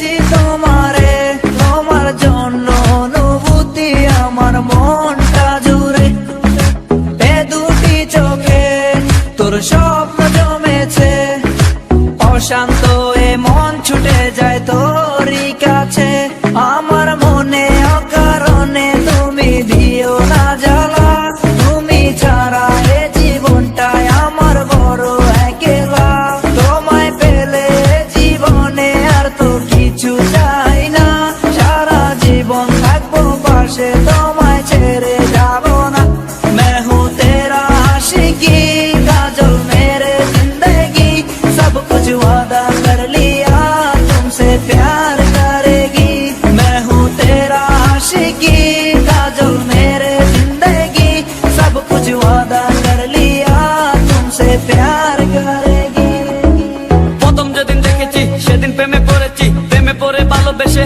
পেয়েছি জন্য মনটা জুড়ে। এ দুটি চোখে তোর স্বপ্ন জমেছে। অশান্ত এ মন ছুটে যায় তোরই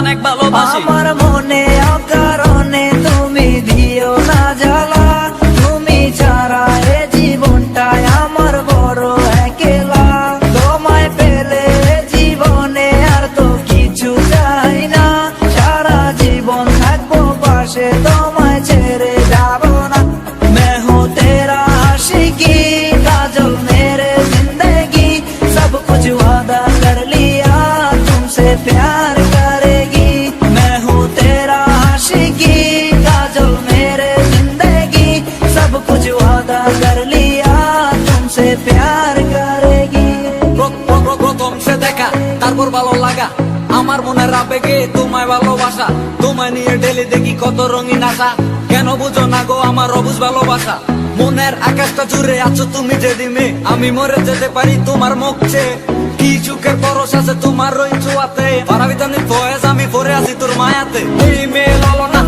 অনেক ভালোবাসি। তোর ভালো লাগা? আমার মনের আবেগে তোমায় ভালোবাসা। তোমায় নিয়ে ডেলি দেখি কত রঙিন আশা। কেন বুঝো না গো আমার অবুজ ভালোবাসা? মনের আকাশটা জুড়ে আছো তুমি যে দিমে আমি মরে যেতে পারি তোমার মুখছে কি চুকের পরশ আছে তোমার রই পারাবি জানি ফয়েজ, আমি পরে আছি তোর মায়াতে। এই মেয়ে ললনা